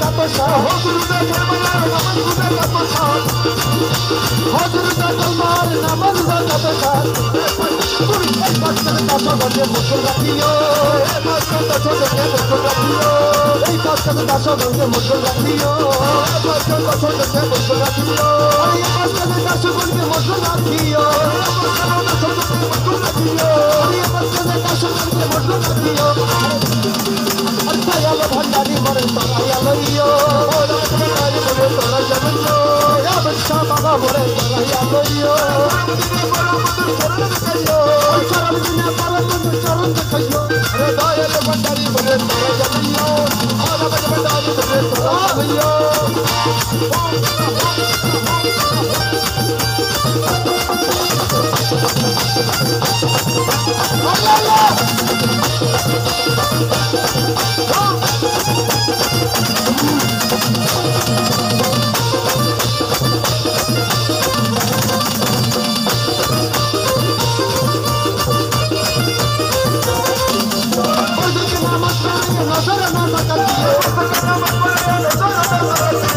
কত সহ গুরুদা তোমার নামাজ গুরুদা কত সহ হজরুদা তোমার নামাজ গুরুদা কত সহ তুমি এক পাঁচটা কাছে গিয়ে মুসল রাখিও এক পাঁচটা কাছে গিয়ে মুসল রাখিও এই পাঁচটা কাছে গিয়ে মুসল রাখিও এক পাঁচটা কাছে গিয়ে মুসল রাখিও এই পাঁচটা কাছে গিয়ে মুসল রাখিও এক পাঁচটা কাছে গিয়ে মুসল রাখিও এই পাঁচটা কাছে গিয়ে মুসল রাখিও Oh, yeah. no sera no sera